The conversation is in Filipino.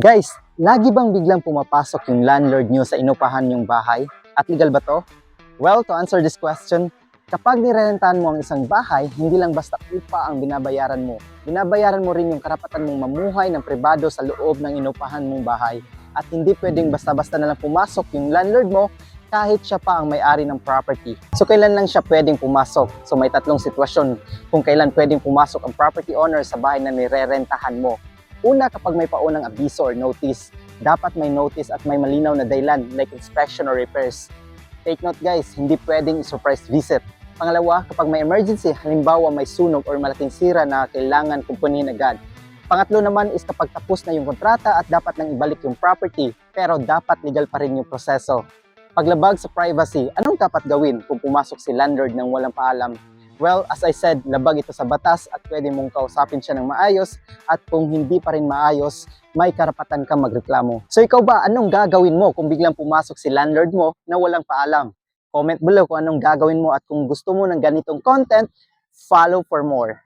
Guys, lagi bang biglang pumapasok yung landlord nyo sa inupahan yung bahay? At legal ba to? Well, to answer this question, kapag nirerentahan mo ang isang bahay, hindi lang basta upa ang binabayaran mo. Binabayaran mo rin yung karapatan mong mamuhay ng pribado sa loob ng inupahan mong bahay. At hindi pwedeng basta-basta na lang pumasok yung landlord mo kahit siya pa ang may-ari ng property. So kailan lang siya pwedeng pumasok? So may tatlong sitwasyon kung kailan pwedeng pumasok ang property owner sa bahay na nirerentahan mo. Una, kapag may paunang abiso or notice, dapat may notice at may malinaw na dahilan like inspection or repairs. Take note guys, hindi pwedeng surprise visit. Pangalawa, kapag may emergency, halimbawa may sunog or malaking sira na kailangan kumpunihin agad. Pangatlo naman is kapag tapos na yung kontrata at dapat nang ibalik yung property, pero dapat legal pa rin yung proseso. Paglabag sa privacy, anong dapat gawin kung pumasok si landlord ng walang paalam? Well, as I said, labag ito sa batas at pwede mong kausapin siya ng maayos at kung hindi pa rin maayos, may karapatan kang magreklamo. So ikaw ba, anong gagawin mo kung biglang pumasok si landlord mo na walang paalam? Comment below kung anong gagawin mo at kung gusto mo ng ganitong content, follow for more.